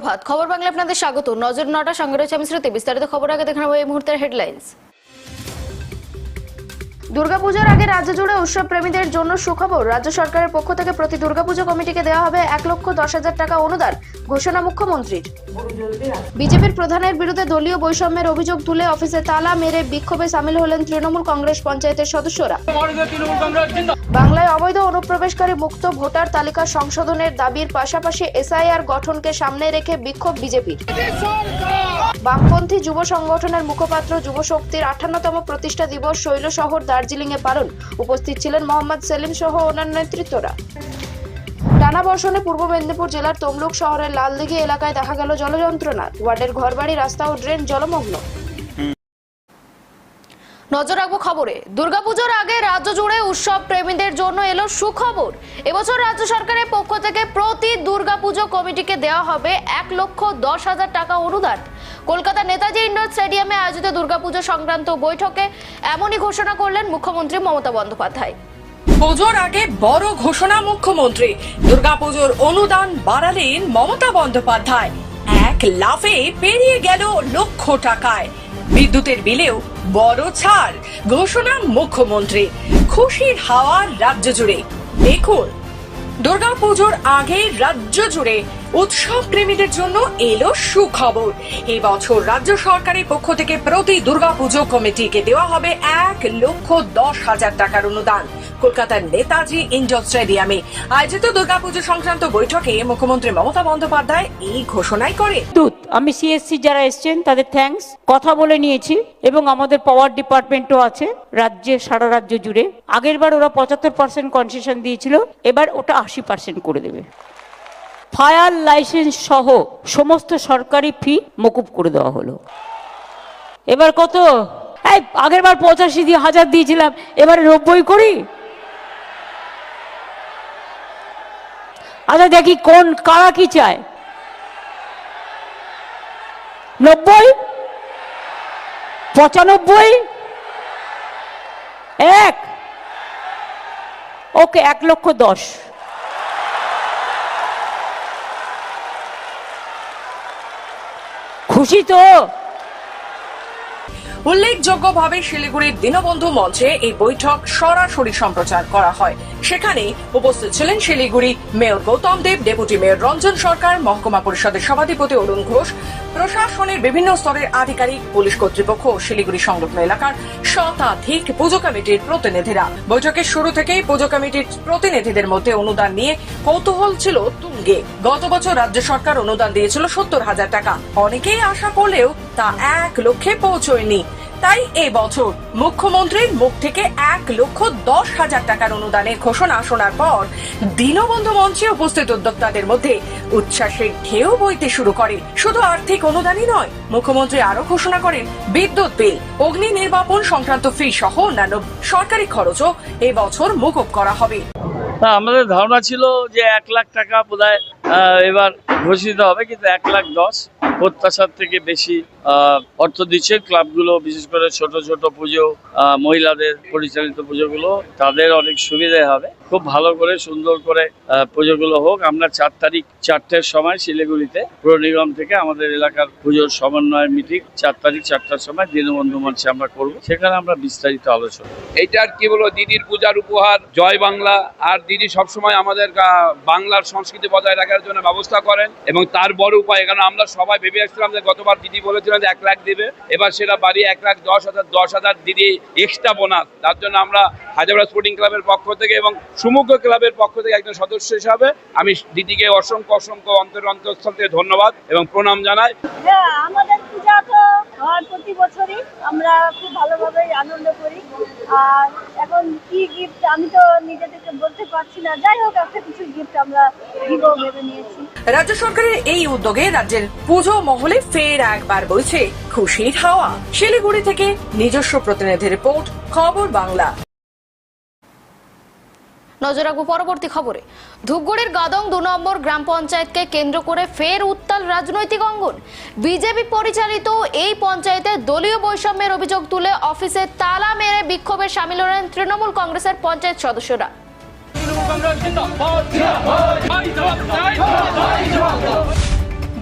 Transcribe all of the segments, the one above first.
সুপ্রভাত। খবর বাংলা আপনাদের স্বাগত। নজর নটা, সঙ্গে রয়েছে আমি শ্রুতি। বিস্তারিত খবর আগে দেখানো এই মুহূর্তের হেডলাইন্স দুর্গাপুজোর আগে রাজ্য জুড়ে উৎসব প্রেমীদের জন্য সুখবর। রাজ্য সরকারের পক্ষ থেকে প্রতি দুর্গাপুজো কমিটিকে দেওয়া হবে এক লক্ষ দশ হাজার টাকা অনুদান, ঘোষণা মুখ্যমন্ত্রীর। বিজেপির প্রধানের বিরুদ্ধে দলীয় বৈষম্যের অভিযোগ তুলে অফিসে তালা মেরে বিক্ষোভে সামিল হলেন তৃণমূল কংগ্রেস পঞ্চায়েতের সদস্যরা। বাংলায় অবৈধ অনুপ্রবেশকারী মুক্ত ভোটার তালিকা সংশোধনের দাবির পাশাপাশি এসআইআর গঠনকে সামনে রেখে বিক্ষোভ বিজেপির। বামপন্থী যুব সংগঠনের মুখপাত্র যুব শক্তির আঠান্নতম প্রতিষ্ঠা দিবস শৈল শহর দার্জিলিং এ পালন। উপস্থিত ছিলেন মোহাম্মদ সেলিম সহ অন্যান্য নেতৃত্বরা। টানা বর্ষণে পূর্ব মেদিনীপুর জেলার তমলুক শহরের লালদিঘি এলাকায় দেখা গেল জলযন্ত্রণা। ওয়ার্ডের ঘরবাড়ি, রাস্তা ও ড্রেন জলমগ্ন। নজর রাখব খবরে। দুর্গাপুজোর আগে রাজ্য জুড়ে উৎসব প্রেমীদের জন্য এলো সুখবর। এবছর রাজ্য সরকারের পক্ষ থেকে প্রতি দুর্গাপুজো কমিটিকে দেওয়া হবে এক লক্ষ দশ হাজার টাকা অনুদান। কলকাতা নেতাজি ইন্ডোর স্টেডিয়ামে আয়োজিত দুর্গাপুজো সংক্রান্ত বৈঠকে এমনই ঘোষণা করলেন মুখ্যমন্ত্রী মমতা বন্দ্যোপাধ্যায়। পুজোর আগে বড় ঘোষণা মুখ্যমন্ত্রী। দুর্গাপুজোর অনুদান বাড়ালেন মমতা বন্দ্যোপাধ্যায়। এক লাফে পেরিয়ে গেল লক্ষ টাকায়। বিদ্যুতের বিলেও বড় ছাড়, ঘোষণা মুখ্যমন্ত্রী। খুশির হাওয়া রাজ্য জুড়ে। দেখুন, দুর্গাপুজোর আগে রাজ্য জুড়ে উৎসব প্রেমীদের জন্য এলো সুখবর। এবছর রাজ্য সরকারের পক্ষ থেকে প্রতি দুর্গাপুজো কমিটিকে দেওয়া হবে এক লক্ষ দশ হাজার টাকার অনুদান। কলকাতার নেতাজি ইন্ডোর স্টেডিয়ামে আয়োজিত দুর্গাপুজো সংক্রান্ত বৈঠকে মুখ্যমন্ত্রী মমতা বন্দ্যোপাধ্যায় এই ঘোষণাই করে আমি সিএসসি যারা এসছেন, তাদের থ্যাঙ্কস কথা বলে নিয়েছি এবং আমাদের পাওয়ার ডিপার্টমেন্টও আছে রাজ্যে, সারা রাজ্য জুড়ে। আগের বার ওরা পঁচাত্তর পার্সেন্ট কনসেশন দিয়েছিল, এবার ওটা আশি পার্সেন্ট করে দেবে। ফায়ার লাইসেন্স সহ সমস্ত সরকারি ফি মকুব করে দেওয়া হলো। এবার কত? এই, আগের বার পঁচাশি দিয়ে হাজার দিয়েছিলাম, এবারে নব্বই করি? আচ্ছা দেখি কোন, কারা কি চায়? নব্বই? পঁচানব্বই? এক? ওকে এক লক্ষ দশ। খুশি তো? উল্লেখযোগ্যভাবে শিলিগুড়ির দীনবন্ধু মঞ্চে এই বৈঠক সরাসরি সম্প্রচার করা হয়। সেখানে উপস্থিত ছিলেন Siliguri mayor Goutam Deb, deputy mayor Ranjan Sarkar, মহকুমা পরিষদের সভাধিপতি অরুণ ঘোষ, প্রশাসনের বিভিন্ন স্তরের আধিকারিক, পুলিশ কর্তৃপক্ষ ও শিলিগুড়ি সংলগ্ন এলাকার শতাধিক পুজো কমিটির প্রতিনিধিরা। বৈঠকের শুরু থেকেই পুজো কমিটির প্রতিনিধিদের মধ্যে অনুদান নিয়ে কৌতূহল ছিল তুঙ্গে। গত বছর রাজ্য সরকার অনুদান দিয়েছিল সত্তর হাজার টাকা। অনেকেই আশা করলেও তা এক লক্ষে পৌঁছয়নি। তাই এই বছর মুখ্যমন্ত্রীর মুখ থেকে এক লক্ষ দশ হাজার টাকার অনুদানের ঘোষণা শোনার পর দীনবন্ধু মঞ্চে উপস্থিত উদ্যোক্তাদের মধ্যে উচ্ছ্বাসের ঢেউ বইতে শুরু করে। শুধু আর্থিক অনুদানই নয়, মুখ্যমন্ত্রী আরও ঘোষণা করেন, বিদ্যুৎ বিল, অগ্নি নির্বাপন সংক্রান্ত ফি সহ অন্যান্য সরকারি খরচও এবছর মুকুব করা হবে। আমাদের ধারণা ছিল যে এক লাখ টাকা বোধহয় এবার ঘোষিত হবে, কিন্তু এক লাখ দশ প্রত্যাশার থেকে বেশি অর্থ দিচ্ছে ক্লাবগুলো, বিশেষ করে ছোট ছোট পুজো মহিলাদের পরিচালিত পুজোগুলো, তাদের অনেক সুবিধে হবে। খুব ভালো করে, সুন্দর করে পুজোগুলো হোক। আমরা চার তারিখ চারটের সময় শিলিগুড়িতে পৌর নিগম থেকে আমাদের এলাকার পুজোর সমন্বয় মিটিং, চার তারিখ চারটার সময় দীনবন্ধু মঞ্চে আমরা করব। সেখানে আমরা বিস্তারিত আলোচনা এইটার কি বলব, দিদির পূজার উপহার, জয় বাংলা। আর দিদি সবসময় আমাদের বাংলার সংস্কৃতি বজায় রাখার জন্য ব্যবস্থা করেন এবং তার বড় উপায় কারণ আমরা সবাই ভেবে আসছিলাম যে গতবার দিদি বলেছিলেন যে এক লাখ দেবে, এবার সেটা বাড়ি এক লাখ দশ হাজার দশ হাজার দিদি এক্সট্রা বোনাস। তার জন্য আমরা হাজারা স্পোর্টিং ক্লাবের পক্ষ থেকে এবং সমগ্র ক্লাবের পক্ষ থেকে একজন সদস্য হিসাবে আমি দিদিকে অসংখ্য অসংখ্য অন্তর অন্তঃস্থল থেকে ধন্যবাদ এবং প্রণাম জানাই। হ্যাঁ আমাদের পূজা তো হয় প্রতি বছরই আমরা খুব ভালোভাবে আনন্দ করি। আর এখন কি গিফট আমি তো নিজে থেকে বলতে পারছি না। যাই হোক, একটা কিছু গিফট আমরা দিব ভেবে নিয়েছি। রাজ্য সরকারের এই উদ্যোগে রাজ্যের পুজো মহলে ফের একবার বইছে খুশির হাওয়া। শিলিগুড়ি থেকে নিজস্ব প্রতিনিধি রিপোর্ট, খবর বাংলা। নজর রাখব পরবর্তী খবরে। ধূপগুড়ির গাদং দু নম্বর গ্রাম পঞ্চায়েতকে কেন্দ্র করে ফের উত্তাল রাজনৈতিক অঙ্গন। বিজেপি পরিচালিত এই পঞ্চায়েতে দলীয় বৈষম্যের অভিযোগ তুলে অফিসে তালা মেরে বিক্ষোভে সামিল হলেন তৃণমূল কংগ্রেসের পঞ্চায়েত সদস্যরা।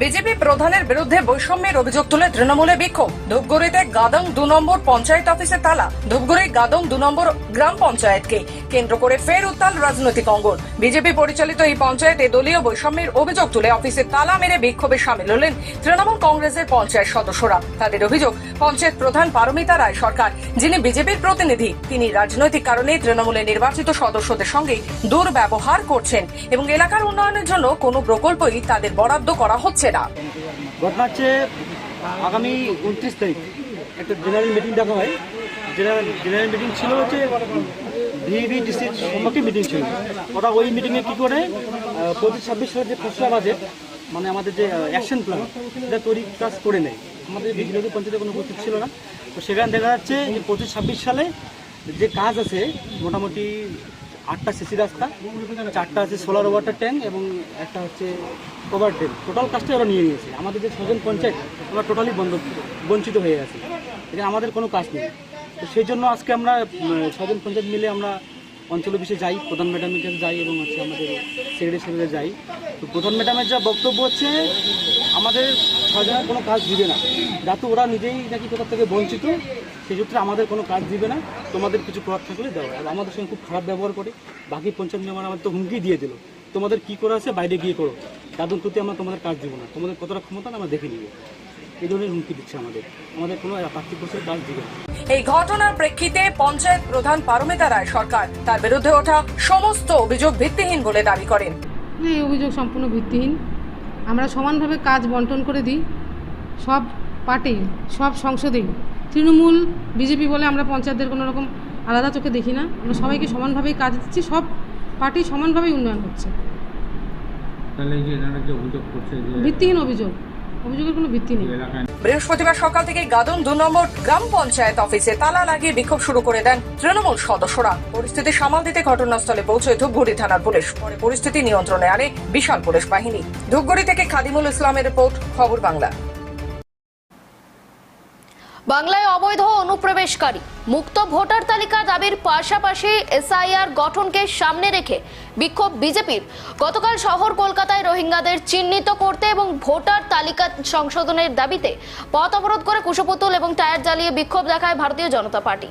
বিজেপি প্রধানের বিরুদ্ধে বৈষম্যের অভিযোগ তুলে তৃণমূলে বিক্ষোভ। ধূপগুড়িতে গাদং দু নম্বর পঞ্চায়েত অফিসে তালা। ধূপগুড়ি গাদং দু নম্বর গ্রাম পঞ্চায়েতকে কেন্দ্র করে ফের উত্তাল রাজনৈতিক অঙ্গন। বিজেপি পরিচালিত এই পঞ্চায়েতে দলীয় বৈষম্যের অভিযোগ তুলে অফিসে তালা মেরে বিক্ষোভে সামিল হলেন তৃণমূল কংগ্রেসের পঞ্চায়েত সদস্যরা। তাদের অভিযোগ, পঞ্চায়েত প্রধান পারমিতা রায় সরকার, যিনি বিজেপির প্রতিনিধি, তিনি রাজনৈতিক কারণে তৃণমূলের নির্বাচিত সদস্যদের সঙ্গে দুর্ব্যবহার করছেন এবং এলাকার উন্নয়নের জন্য কোনো প্রকল্পই তাদের বরাদ্দ করা হচ্ছে না ঘটনা হচ্ছে আগামী উনত্রিশ তারিখ। একটা জেনারেল মিটিং ডাকা হয়। জেনারেল জেনারেল মিটিং ছিল হচ্ছে ডিসির সম্পর্কে মিটিং ছিল। ওরা ওই মিটিংয়ে কী করে পঁচিশ, ছাব্বিশ সালের যে খসড়া বাজেট মানে আমাদের যে অ্যাকশন প্ল্যান সেটা তৈরি কাজ করে নেয়। আমাদের বিজেপি পঞ্চায়েতে কোনো উপস্থিত ছিল না। তো সেখানে দেখা যাচ্ছে যে পঁচিশ, ছাব্বিশ সালে যে কাজ আছে, মোটামুটি আটটা সিসি রাস্তা, চারটা আছে সোলার ওয়াটার ট্যাঙ্ক এবং একটা হচ্ছে ওভার ড্রেন। টোটাল কাজটা ওরা নিয়ে নিয়েছে। আমাদের যে ছজন পঞ্চায়েত, ওরা টোটালি বন্ধ, বঞ্চিত হয়ে গেছে। এখানে আমাদের কোনো কাজ নেই। তো সেই জন্য আজকে আমরা ছজন পঞ্চায়েত মিলে আমরা অঞ্চল অফিসে যাই, প্রধান ম্যাডামের কাছে যাই এবং হচ্ছে আমাদের সেক্রেটারি যাই। তো প্রধান ম্যাডামের যা বক্তব্য হচ্ছে, আমাদের ছজনের কোনো কাজ দিবে না। যাতে ওরা নিজেই নাকি কোথাও থেকে বঞ্চিত সেই সূত্রে আমাদের কোনো কাজ দিবে না তোমাদের কিছু করার থাকলে দেওয়া আর আমাদের সঙ্গে খুব খারাপ ব্যবহার করে বাকি পঞ্চায়েত মেম্বার আমাদের তো হুমকি দিয়ে দিল। তোমাদের কি করা আছে বাইরে গিয়ে করো। তাদের প্রতি আমরা তোমাদের কাজ দিব না। তোমাদের কতটা ক্ষমতা আমরা দেখে নিব। এই ধরনের হুমকি দিচ্ছে আমাদের। আমাদের কোনো বছর কাজ দিবে না। এই ঘটনার প্রেক্ষিতে পঞ্চায়েত প্রধান পারমিতা রায় সরকার তার বিরুদ্ধে ওঠা সমস্ত অভিযোগ ভিত্তিহীন বলে দাবি করেন। এই অভিযোগ সম্পূর্ণ ভিত্তিহীন। আমরা সমানভাবে কাজ বন্টন করে দিই। সব পার্টি সব সংসদেই তৃণমূল বিজেপি বলে আমরা পঞ্চায়েতদের কোনো রকম আলাদা চোখে দেখি না। আমরা সবাইকে সমানভাবেই কাজ দিচ্ছি সব পার্টি সমানভাবেই উন্নয়ন করছে। তাহলে এই যে এনারা যে অভিযোগ করছে যে ভিত্তিহীন অভিযোগ। অভিযোগের কোনো ভিত্তি নেই। বৃহস্পতিবার সকাল থেকে গাদন দু নম্বর গ্রাম পঞ্চায়েত অফিসে তালা লাগিয়ে বিক্ষোভ শুরু করে দেন তৃণমূল সদস্যরা। পরিস্থিতি সামাল দিতে ঘটনাস্থলে পৌঁছয় ধূপগুড়ি থানার পুলিশ। পরে পরিস্থিতি নিয়ন্ত্রণে আনে বিশাল পুলিশ বাহিনী। ধূপগুড়ি থেকে খাদিমুল ইসলামের রিপোর্ট খবর বাংলা। বাংলায় অবৈধ অনুপ্রবেশকারী, মুক্ত ভোটার তালিকা দাবির পাশাপাশি এসআইআর গঠনকে সামনে রেখে বিক্ষোভ বিজেপির। গতকাল শহর কলকাতায় রোহিঙ্গাদের চিহ্নিত করতে এবং ভোটার তালিকা সংশোধনের দাবিতে পথ অবরোধ করে কুশপুতুল এবং টায়ার জ্বালিয়ে বিক্ষোভ দেখায় ভারতীয় জনতা পার্টি।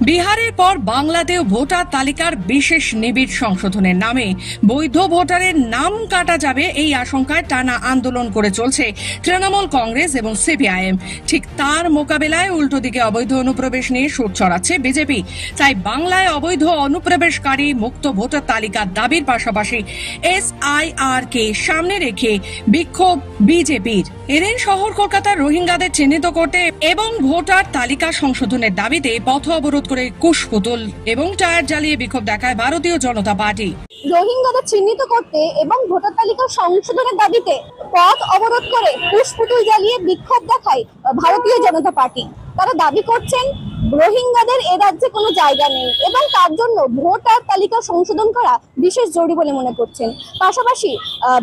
বিহারের পর বাংলাতেও ভোটার তালিকার বিশেষ নিবিড় সংশোধনের নামে বৈধ ভোটারের নাম কাটা যাবে এই আশঙ্কায় টানা আন্দোলন করে চলছে তৃণমূল কংগ্রেস এবং সিপিআইএম। ঠিক তার মোকাবেলায় উল্টো দিকে অবৈধ অনুপ্রবেশ নিয়ে সুর ছড়াচ্ছে বিজেপি। তাই বাংলায় অবৈধ অনুপ্রবেশকারী মুক্ত ভোটার তালিকার দাবির পাশাপাশি এসআইআর কে সামনে রেখে বিক্ষোভ বিজেপির। এদিন শহর কলকাতার রোহিঙ্গাদের চিহ্নিত করতে এবং ভোটার তালিকা সংশোধনের দাবিতে পথ অবরোধ করে কুশ পুতুল এবং টায়ার জ্বালিয়ে বিক্ষোভ দেখায় ভারতীয় জনতা পার্টি। রোহিঙ্গাদের চিহ্নিত করতে এবং ভোটার তালিকা সংশোধনের দাবিতে পথ অবরোধ করে কুশ পুতুল জ্বালিয়ে বিক্ষোভ দেখায় ভারতীয় জনতা পার্টি। তারা দাবি করছেন রোহিঙ্গাদের এ রাজ্যে কোনো জায়গা নেই এবং তার জন্য ভোটার তালিকা সংশোধন করা বিশেষ জরুরি বলে মনে করছেন। পাশাপাশি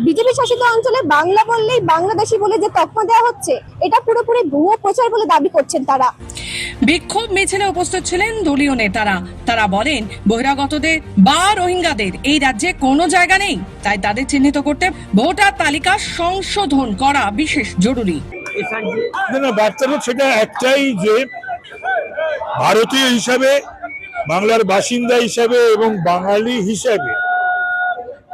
বিজেপি শাসিত অঞ্চলে বাংলা বললেই বাংলাদেশি বলে যে তকমা দেওয়া হচ্ছে এটা পুরোপুরি ভুয়ো প্রচার বলে দাবি করছেন তারা। বিক্ষোভ মিছিলে উপস্থিত ছিলেন দলীয় নেতারা। তারা বলেন বহিরাগতদের বা রোহিঙ্গাদের এই রাজ্যে কোনো জায়গা নেই তাই তাদের চিহ্নিত করতে ভোটার তালিকা সংশোধন করা বিশেষ জরুরি। না না সেটা একটাই যে ভারতীয় হিসাবে, বাংলার বাসিন্দা হিসাবে এবং বাঙালি হিসাবে,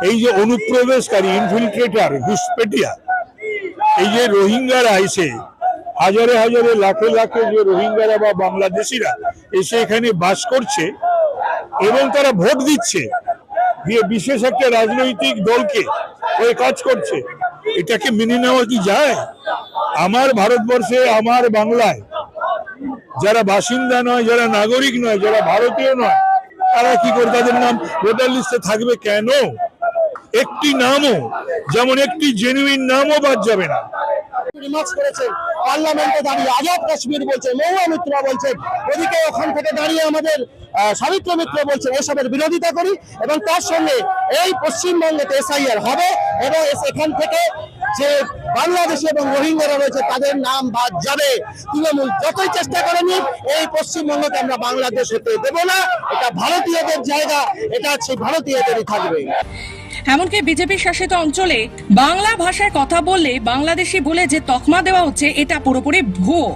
এই যে অনুপ্রবেশকারী ইনফিল্ট্রেটার ঘুষপেটিয়া, এই যে রোহিঙ্গারা এসে, হাজারে হাজারে, লাখে লাখে যে রোহিঙ্গারা বা বাংলাদেশিরা এসে এখানে বাস করছে এবং তারা ভোট দিচ্ছে, দিয়ে বিশেষ একটা রাজনৈতিক দলকে হয়ে কাজ করছে। এটাকে মেনে নেওয়া কি যায়? আমার ভারতবর্ষে, আমার বাংলায় যারা বাসিন্দা নয়, যারা নাগরিক নয়, যারা ভারতীয় নয়, তারা কি করে তাদের নাম ভোটার লিস্টে থাকবে কেন? একটি নামও, যেমন একটি জেনুইন নামও বাদ যাবে না। করেছেন দাঁড়িয়ে আজাদ কাশ্মীর বলছেন ওদিকে ওখান থেকে দাঁড়িয়ে আমাদের সাবিত্র মিত্র করি এবং তার সঙ্গে এই পশ্চিমবঙ্গেতে এসআইআর হবে এবং এখান থেকে যে বাংলাদেশ এবং রোহিঙ্গারা রয়েছে, তাদের নাম বাদ যাবে। তৃণমূল যতই চেষ্টা করেনি এই পশ্চিমবঙ্গকে আমরা বাংলাদেশ হতে দেব না। এটা ভারতীয়দের জায়গা, এটা হচ্ছে ভারতীয়দেরই থাকবে। এমনকি বিজেপি শাসিত অঞ্চলে বাংলা ভাষায় কথা বললে বাংলাদেশি বলে যে তকমা দেওয়া হচ্ছে, এটা পুরোপুরি ভুয়ো।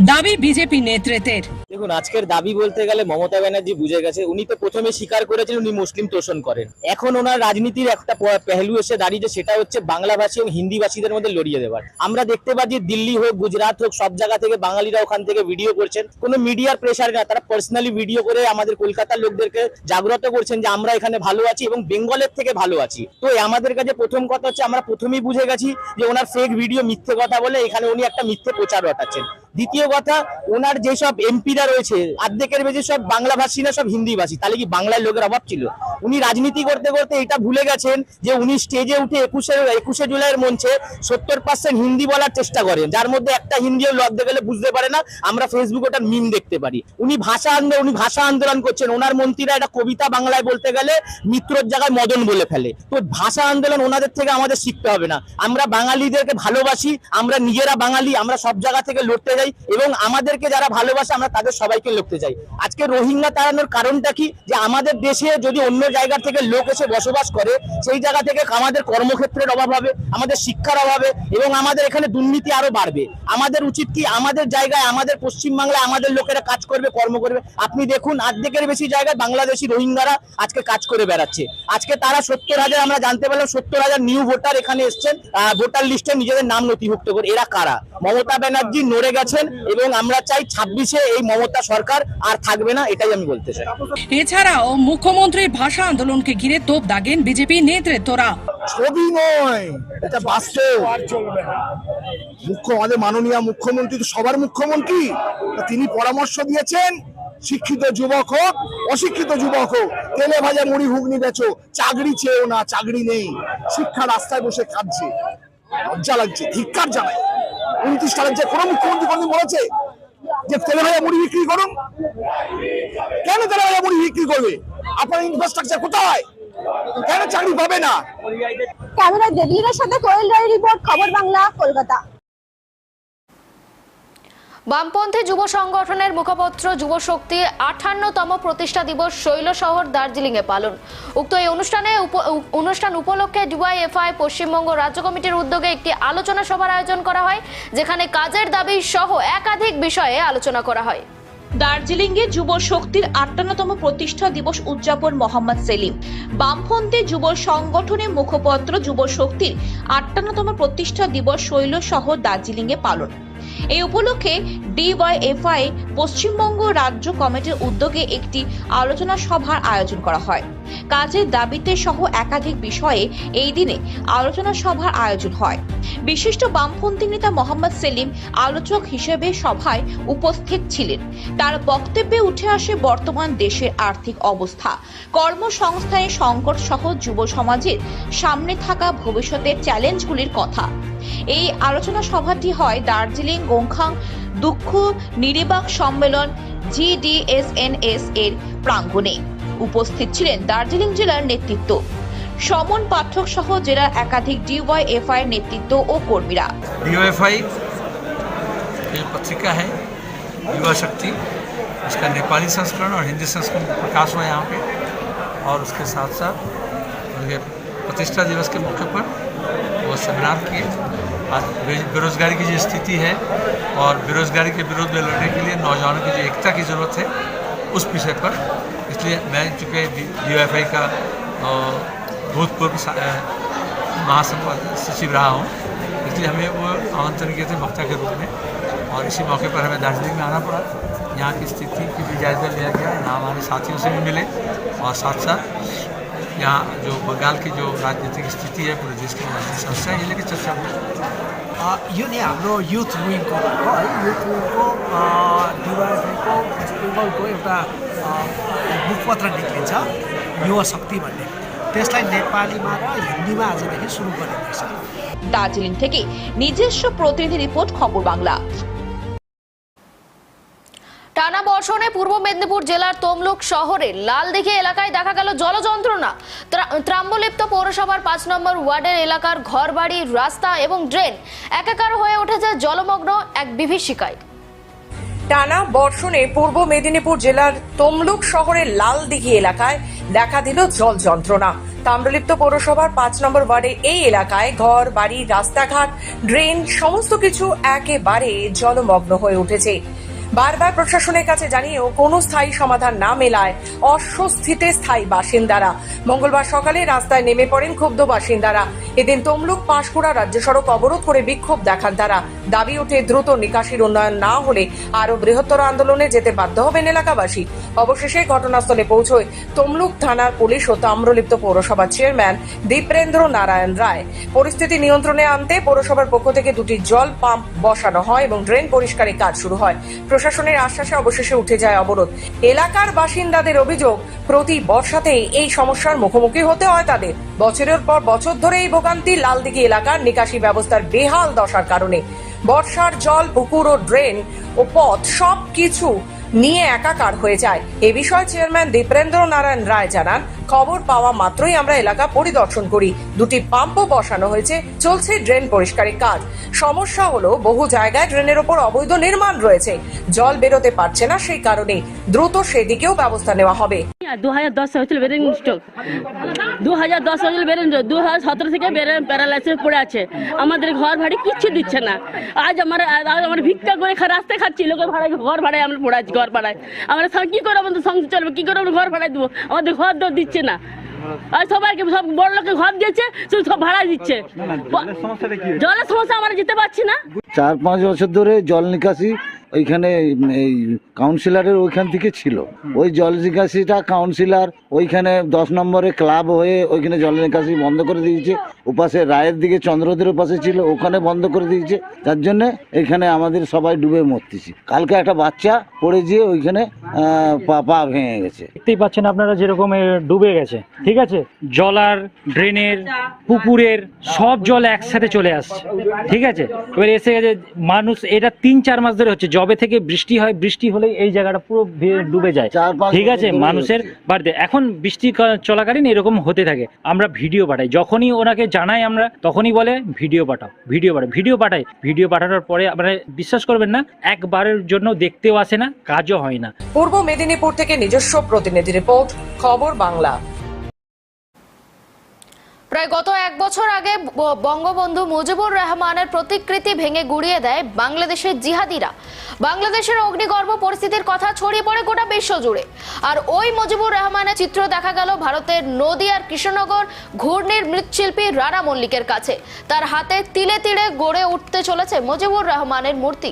দাবি বিজেপি নেতৃত্বের। দেখুন, আজকের দাবি বলতে গেলে মমতা ব্যানার্জি বুঝে গেছে, উনি তো প্রথমে স্বীকার করেছেন উনি মুসলিম তোষণ করেন। এখন ওনার রাজনীতির একটা পেহলু এসে দাঁড়িয়েছে, সেটা হচ্ছে বাংলাভাষী এবং হিন্দিভাষীদের মধ্যে লড়িয়ে দেওয়ার। আমরা দেখতে পাচ্ছি দিল্লি হোক, গুজরাট হোক, সব জায়গা থেকে বাঙালিরা ওখান থেকে ভিডিও করছেন। কোনো মিডিয়ার প্রেশার না, তারা পার্সোনালি ভিডিও করে আমাদের কলকাতার লোকদেরকে জাগ্রত করছেন যে আমরা এখানে ভালো আছি এবং বেঙ্গলের থেকে ভালো আছি। তো আমাদের কাছে প্রথম কথা হচ্ছে, আমরা প্রথমেই বুঝে গেছি যে ওনার ফেক ভিডিও মিথ্যে কথা বলে এখানে উনি একটা মিথ্যে প্রচার ঘটাচ্ছেন দ্বিতীয় কথা, ওনার যেসব এমপিরা রয়েছে আর্ধেকের বেশি সব বাংলা ভাষী না সব হিন্দি ভাষী তাহলে কি বাংলার লোকের অভাব ছিল? উনি রাজনীতি করতে করতে এটা ভুলে গেছেন যে উনি স্টেজে উঠে একুশে একুশে জুলাইয়ের মঞ্চে সত্তর পার্সেন্ট হিন্দি বলার চেষ্টা করেন, যার মধ্যে একটা হিন্দিও লড়তে গেলে বুঝতে পারে না, আমরা ফেসবুক ওটা মিম দেখতে পারি। উনি ভাষা আন্দোলন, উনি ভাষা আন্দোলন করছেন, ওনার মন্ত্রীরা এটা কবিতা বাংলায় বলতে গেলে মিত্রর জায়গায় মদন বলে ফেলে। তো ভাষা আন্দোলন ওনাদের থেকে আমাদের শিখতে হবে না। আমরা বাঙালিদেরকে ভালোবাসি, আমরা নিজেরা বাঙালি, আমরা সব জায়গা থেকে লড়তে যাই এবং আমাদেরকে যারা ভালোবাসে আমরা তাদের সবাইকে লড়তে যাই আজকে রোহিঙ্গা তাড়ানোর কারণটা কি? যে আমাদের দেশে যদি অন্য জায়গা থেকে লোক এসে বসবাস করে, সেই জায়গা থেকে আমাদের কর্মক্ষেত্রের অভাব হবে, আমাদের শিক্ষার অভাবে এবং আমাদের এখানে দুর্নীতি আরও বাড়বে। আমাদের উচিত কি? আমাদের জায়গায়, আমাদের পশ্চিমবাংলায় আমাদের লোকেরা কাজ করবে, কর্ম করবে। আপনি দেখুন, আর্ধেকের বেশি জায়গায় বাংলাদেশি রোহিঙ্গারা আজকে কাজ করে বেড়াচ্ছে। আজকে তারা সত্তর হাজার, আমরা জানতে পারলাম সত্তর হাজার নিউ ভোটার এখানে এসছেন। ভোটার লিস্টে নিজেদের নাম নথিভুক্ত করে। এরা কারা? মমতা ব্যানার্জি নড়ে গেছেন এবং আমরা চাই ছাব্বিশে এই মমতা সরকার আর থাকবে না এটাই আমি বলতে চাই। এছাড়াও মুখ্যমন্ত্রীর ভাষা আন্দোলনকে ঘিরে তোপ দাগেন বিজেপি নেতৃত্বরা। ছবি নয় এটা বাস্তব। মুখ্য আমাদের মাননীয় মুখ্যমন্ত্রী তো সবার মুখ্যমন্ত্রী। তিনি পরামর্শ দিয়েছেন শিক্ষিত যুবক হোক অশিক্ষিত যুবক হোক তেলে ভাজা মুড়ি ঘুগনি বেচো চাকরি চেয়েও না চাকরি নেই। শিক্ষা রাস্তায় বসে কাঁদছে। লজ্জা লাগছে ধিক্কার জানাই সালের যে কোনো মুখ্যমন্ত্রী কোনদিন বলেছে যে তেলে ভাইয়া মুড়ি বিক্রি করুন? কেন তেলে ভাইয়া মুড়ি বিক্রি করবে? আপনার ইনফ্রাস্ট্রাকচার কোথায়? কেন চাকরি পাবে না? ক্যামেরা দেবলিনের সাথে কোয়েল রায় রিপোর্ট খবর বাংলা, কলকাতা। বামপন্থী যুব সংগঠনের মুখপত্র যুব শক্তি আঠান্নতম প্রতিষ্ঠা দিবস শৈল শহর দার্জিলিং এ পালন। উক্ত এই অনুষ্ঠানে অনুষ্ঠান উপলক্ষে ডিওয়াইএফআই, পশ্চিমবঙ্গ রাজ্য কমিটির উদ্যোগে একটি আলোচনা সভার আয়োজন করা হয়, যেখানে কাজের দাবি সহ একাধিক বিষয়ে আলোচনা করা হয়। দার্জিলিংয়ে যুব শক্তির আটান্নতম প্রতিষ্ঠা দিবস উদযাপন মোহাম্মদ সেলিম। বামপন্থী যুব সংগঠনের মুখপত্র যুব শক্তির আটান্নতম প্রতিষ্ঠা দিবস শৈল শহর দার্জিলিংয়ে পালন। এই উপলক্ষে ডিওয়াইএফআই পশ্চিমবঙ্গ রাজ্য কমিটির উদ্যোগে একটি আলোচনা সভার আয়োজন করা হয়। কাজের দাবিতে সহ একাধিক বিষয়ে এই দিনে আলোচনা সভার আয়োজন হয়। বিশিষ্ট বামপন্থী নেতা মোহাম্মদ সেলিম আলোচক হিসেবে সভায় উপস্থিত ছিলেন। তার বক্তব্যে উঠে আসে বর্তমান দেশের আর্থিক অবস্থা। কর্মসংস্থানের সংকট সহ যুব সমাজের সামনে থাকা ভবিষ্যতের চ্যালেঞ্জগুলির কথা। এই আলোচনা সভাটি হয় দার্জিলিং গোংখাং দুঃখ নিরিবাক সম্মেলন জিডিএসএনএস এর প্রাঙ্গণে উপস্থিত ছিলেন দার্জিলিং জেলার নেতৃত্ব সমন পাঠক সহ জেলার একাধিক ডিওয়াইএফআই এর নেতৃত্ব ও কর্মীরা डीओएफआई ये पत्रिका है युवा शक्ति उसका नेपाली संस्करण और हिंदी संस्करण का प्रकाश हुआ यहाँ पे और उसके साथ साथ उनके प्रतिष्ठा दिवस के मौके पर वो सेमिनार किए आज बे- बेरोजगारी की जो स्थिति है और बेरोजगारी के विरोध में लड़ने के लिए नौजवानों की जो एकता की ज़रूरत है उस विषय पर। इसलिए मैं चूँकि डी का अ, भूतपूर्व सा- अ, सचिव रहा हूँ इसलिए हमें वो आमंत्रण किए थे वक्ता के रूप में। और इसी मौके पर हमें दार्जिलिंग में आना पड़ा। यहाँ की स्थिति की भी जायजा लिया गया यहाँ हमारे साथियों से भी मिले और साथ साथ यहाँ जो बंगाल की जो राजनीतिक स्थिति है पूरे देश की राजनीतिक समस्या है ये लेकर चर्चा हुई। यो नि हाम्रो युथ विङको हो है युथ विङको डिवाइफाईको वेस्ट बेङ्गलको एउटा अ, मुखपत्र निक्लिन्छ युवा शक्ति भन्ने त्यसलाई नेपालीमा र हिन्दीमा आजदेखि सुरु गरिँदैछ দার্জিলিং থেকে নিজস্ব প্রতিনিধি রিপোর্ট খবর বাংলা টানা বর্ষণে পূর্ব মেদিনীপুর জেলার তমলুক শহরের লালদিঘি এলাকায় দেখা গেল জলযন্ত্রণা। ত্রা- ত্রাম্বলিপ্ত পৌরসভার পাঁচ নম্বর ওয়ার্ডের এলাকার ঘরবাড়ি, রাস্তা এবং ড্রেন একাকার হয়ে উঠেছে জলমগ্ন এক বিভীষিকায়। টানা বর্ষণে পূর্ব মেদিনীপুর জেলার তমলুক শহরের লালদিঘি এলাকায় দেখা দিল জল যন্ত্রণা তাম্রলিপ্ত পৌরসভার পাঁচ নম্বর ওয়ার্ডে এই এলাকায় ঘর, বাড়ি, রাস্তাঘাট, ড্রেন, সমস্ত কিছু একেবারে জলমগ্ন হয়ে উঠেছে। বারবার প্রশাসনের কাছে জানিয়েও কোনো স্থায়ী সমাধান না মেলায় অস্বস্তিতে স্থায়ী বাসিন্দারা। মঙ্গলবার সকালে রাস্তায় নেমে পড়েন ক্ষুব্ধ বাসিন্দারা। এদিন তমলুক পাঁশকুড়া রাজ্য সড়ক অবরোধ করে বিক্ষোভ দেখান তারা। দাবি ওঠে দ্রুত নিকাশির উন্নয়ন না হলে আরও বৃহত্তর আন্দোলনে যেতে বাধ্য হবেন এলাকাবাসী। অবশেষে ঘটনাস্থলে পৌঁছয় তমলুক থানার পুলিশ ও তাম্রলিপ্ত পৌরসভার চেয়ারম্যান দীপেন্দ্র নারায়ণ রায়। পরিস্থিতি নিয়ন্ত্রণে আনতে পৌরসভার পক্ষ থেকে দুটি জল পাম্প বসানো হয় এবং ড্রেন পরিষ্কারের কাজ শুরু হয়। প্রশাসনের আশ্বাসে অবশেষে উঠে যায় অবরোধ। এলাকার বাসিন্দাদের অভিযোগ, প্রতি বর্ষাতেই এই সমস্যার মুখোমুখি হতে হয় তাদের। বছরের পর বছর ধরে এই ভোগান্তি লালদিঘি এলাকার নিকাশি ব্যবস্থার বেহাল দশার কারণে। বর্ষার জল, পুকুর ও ড্রেন ও পথ সব কিছু নিয়ে একাকার হয়ে যায়। এ বিষয়ে চেয়ারম্যান দীপেন্দ্র নারায়ণ রায় জানান খবর পাওয়া মাত্রই আমরা এলাকা পরিদর্শন করি। দুটি পাম্পও বসানো হয়েছে। চলছে ড্রেন পরিষ্কারের কাজ। সমস্যা হলো বহু জায়গায় ড্রেনের ওপর অবৈধ নির্মাণ রয়েছে। জল বেরোতে পারছে না সেই কারণে। দ্রুত সেদিকেও ব্যবস্থা নেওয়া হবে। দু হাজার দশ হয়েছিল দু হাজার দশ হয়েছিল দু হাজার সতেরো থেকে প্যারালাইসিস পড়ে আছে। আমাদের ঘর ভাড়ি কিচ্ছু দিচ্ছে না। আজ আমার আজ আমার ভিক্ষা করে রাস্তায় খাচ্ছি। লোকের ভাড়ায় ঘর ভাড়ায় আমরা পড়ে আছি, ঘর ভাড়ায়। আমরা কি করে আমাদের সংসার চলবে? কি করে আমরা ঘর ভাড়ায় দেবো? আমাদের ঘর দর দিচ্ছে না। আর সবাইকে সব বড় লোকের ঘর দিয়েছে শুধু সব ভাড়া দিচ্ছে। জলের সমস্যা আমরা যেতে পারছি না। চার পাঁচ বছর ধরে জল নিকাশি ওইখানে এই কাউন্সিলরের ওইখান থেকে ছিল। ওই জল নিকাশিটা কাউন্সিলর ওইখানে দশ নম্বরে ক্লাব হয়ে ওইখানে জল নিকাশি বন্ধ করে দিয়েছে। ওপাশে রায়ের দিকে চন্দ্রদের ওপাশে ছিল ওখানে বন্ধ করে দিয়েছে। যার জন্যে এখানে আমাদের সবাই ডুবে মরতেছি। কালকে একটা বাচ্চা পড়ে গিয়ে ওইখানে পা পা ভেঙে গেছে। দেখতেই পাচ্ছেন আপনারা যেরকম ডুবে গেছে। ঠিক আছে? জলার ড্রেনের পুকুরের সব জল একসাথে চলে আসছে। ঠিক আছে? এবার এসে গেছে মানুষ এটা তিন চার মাস ধরে হচ্ছে জবে থেকে বৃষ্টি হয় বৃষ্টি হলে এই জায়গাটা পুরো ডুবে যায়। ঠিক আছে মানুষের বাড়িতে। এখন বৃষ্টি চলাকালীন এরকম হতে থাকে। আমরা ভিডিও পাঠাই। যখনই ওনাকে জানাই আমরা তখনই বলে ভিডিও পাঠাও ভিডিও পাঠাও ভিডিও পাঠাই। ভিডিও পাঠানোর পরে আপনারা বিশ্বাস করবেন না একবারের জন্য দেখতেও আসে না কাজও হয় না। পূর্ব মেদিনীপুর থেকে নিজস্ব প্রতিনিধি রিপোর্ট খবর বাংলা। প্রায় গত এক বছর আগে বঙ্গবন্ধু মুজিবুর রহমানের প্রতিকৃতি ভেঙে গুড়িয়ে দেয় বাংলাদেশের জিহাদিরা। বাংলাদেশের অগ্নিগর্ভ পরিস্থিতির কথা ছড়িয়ে পড়ে গোটা বিশ্ব জুড়ে। আর ওই মুজিবুর রহমানের চিত্র দেখা গেল ভারতের নদিয়ার কৃষ্ণনগর ঘূর্ণির মৃৎশিল্পী রানা মল্লিকের কাছে। তার হাতে তিলে তিলে গড়ে উঠতে চলেছে মুজিবুর রহমানের মূর্তি।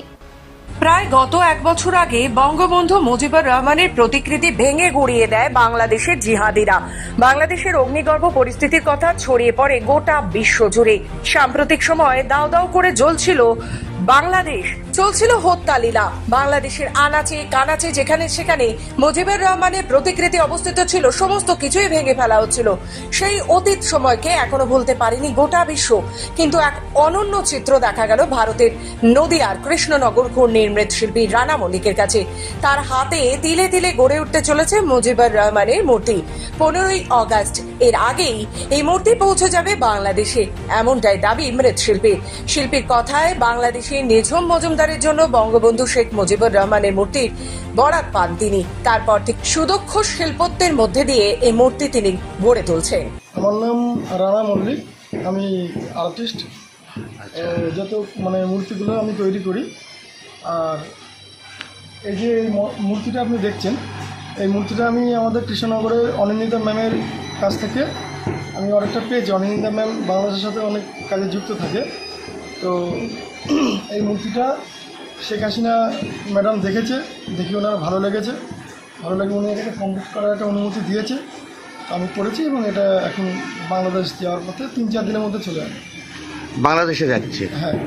প্রায় গত এক বছর আগে বঙ্গবন্ধু মুজিবুর রহমানের প্রতিকৃতি ভেঙে গড়িয়ে দেয় বাংলাদেশের জিহাদিরা। বাংলাদেশের অগ্নিগর্ভ পরিস্থিতির কথা ছড়িয়ে পড়ে গোটা বিশ্ব জুড়ে। সাম্প্রতিক সময়ে দাও দাও করে জ্বলছিল বাংলাদেশ। চলছিল হত্যা লীলা। বাংলাদেশের আনাচে, কানাচে, যেখানে সেখানে মুজিবুর রহমানের প্রতিকৃতি অবস্থিত ছিল, সমস্ত কিছুই ভেঙে ফেলা হচ্ছিল। সেই অতীত সময়কে এখনও ভুলতে পারেনি গোটা বিশ্ব। কিন্তু এক অনন্য চিত্র দেখা গেল ভারতের নদিয়ার কৃষ্ণনগর ঘূর্ণির মৃৎশিল্পী রানা মল্লিকের কাছে। তার হাতে তিলে তিলে গড়ে উঠতে চলেছে মুজিবুর রহমানের মূর্তি। পনেরোই অগাস্ট, এর আগেই এই মূর্তি পৌঁছে যাবে বাংলাদেশে। এমনটাই দাবি মৃৎশিল্পীর। শিল্পীর কথায় বাংলাদেশে নিঝুম মজুমদারের জন্য বঙ্গবন্ধু শেখ মুজিবুর রহমানের মূর্তির বরাত পান তিনি। তারপর ঠিক সুদক্ষ শিল্পত্বের মধ্যে দিয়ে এই মূর্তি তিনি গড়ে তুলছেন। আমার নাম রানা মল্লিক। আমি আর্টিস্ট যত মানে মূর্তিগুলো আমি তৈরি করি আর এই যে এই ম- মূর্তিটা আপনি দেখছেন এই মূর্তিটা আমি আমাদের কৃষ্ণনগরের অনিন্দিতা ম্যামের কাছ থেকে আমি অনেকটা পেয়েছি। অনিন্দিতা ম্যাম বাংলাদেশের সাথে অনেক কাজে যুক্ত থাকে। তো এই মূর্তিটা শেখ হাসিনা ম্যাডাম দেখেছে দেখে ওনার ভালো লেগেছে। ভালো লেগে উনি এটাকে কমপ্লিট করার একটা অনুমতি দিয়েছে। আমি করেছি এবং এটা এখন বাংলাদেশ যাওয়ার পথে তিন চার দিনের মধ্যে চলে আসবে। বাংলাদেশে যাচ্ছে? হ্যাঁ।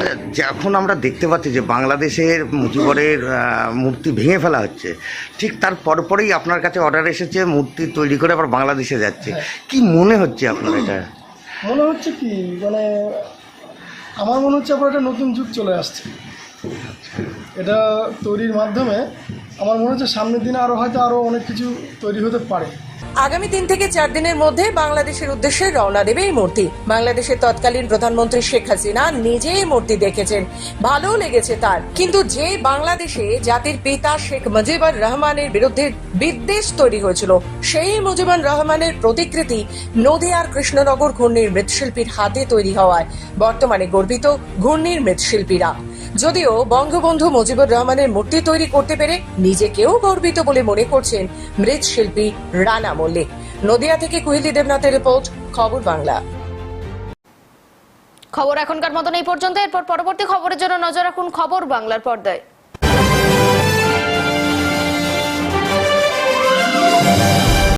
আচ্ছা, যখন আমরা দেখতে পাচ্ছি যে বাংলাদেশের মুজিবরের মূর্তি ভেঙে ফেলা হচ্ছে ঠিক তার পরপরেই আপনার কাছে অর্ডার এসেছে মূর্তি তৈরি করে আবার বাংলাদেশে যাচ্ছে। কি মনে হচ্ছে আপনার এটা? মনে হচ্ছে কি মানে আমার মনে হচ্ছে আবার একটা নতুন যুগ চলে আসছে। এটা তৈরির মাধ্যমে আমার মনে হচ্ছে সামনের দিনে আরও হয়তো আরও অনেক কিছু তৈরি হতে পারে। আগামী তিন থেকে চার দিনের মধ্যে বাংলাদেশের উদ্দেশ্যে রওনা দেবে এই মূর্তি। বাংলাদেশের তৎকালীন প্রধানমন্ত্রী শেখ হাসিনা নিজে এই মূর্তি দেখেছেন। ভালো লেগেছে তার। কিন্তু যে বাংলাদেশে জাতির পিতা শেখ মুজিবুর রহমানের বিরুদ্ধে বিদ্বেষ তৈরি হয়েছিল, সেই মুজিবুর রহমানের প্রতিকৃতি নদীয়ার কৃষ্ণনগর ঘূর্ণির মৃৎশিল্পীর হাতে তৈরি হওয়ায় বর্তমানে গর্বিত ঘূর্ণির মৃৎশিল্পীরা। যদিও বঙ্গবন্ধু মুজিবুর রহমানের মূর্তি তৈরি করতে পেরে নিজেকেও গর্বিত বলে মনে করছেন মৃৎশিল্পী রানা মল্লিক। নদিয়া থেকে কুহিলি দেবনাথের রিপোর্ট, খবর বাংলা। খবর এখনকার মতন এই পর্যন্ত। এরপর পরবর্তী খবরের জন্য নজর রাখুন খবর বাংলার পর্দায়।